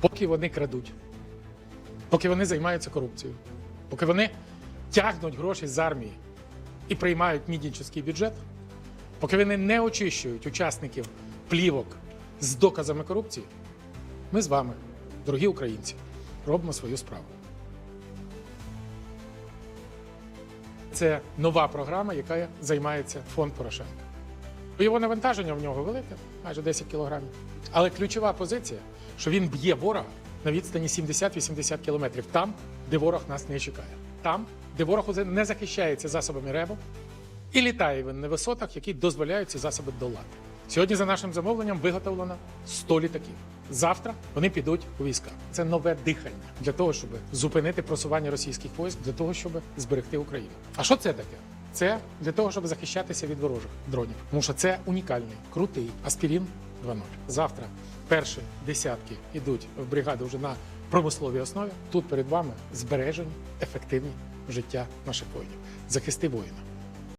поки вони крадуть, поки вони займаються корупцією, поки вони тягнуть гроші з армії і приймають мідінчий бюджет, поки вони не очищують учасників плівок з доказами корупції, ми з вами, дорогі українці, робимо свою справу. Це нова програма, яка займається фонд Порошенка. Бойове навантаження в нього велике, майже 10 кілограмів. Але ключова позиція, що він б'є ворога на відстані 70-80 кілометрів, там, де ворог нас не чекає, там, де ворог не захищається засобами РЕБу, і літає він на висотах, які дозволяють ці засоби долати. Сьогодні, за нашим замовленням, виготовлено 100 літаків. Завтра вони підуть у війська. Це нове дихання для того, щоб зупинити просування російських військ, для того, щоб зберегти Україну. А що це таке? Це для того, щоб захищатися від ворожих дронів. Тому що це унікальний, крутий аспірін 2.0. Завтра перші десятки йдуть в бригаду вже на промисловій основі. Тут перед вами збережені, ефективні життя наших воїнів. Захисти воїна.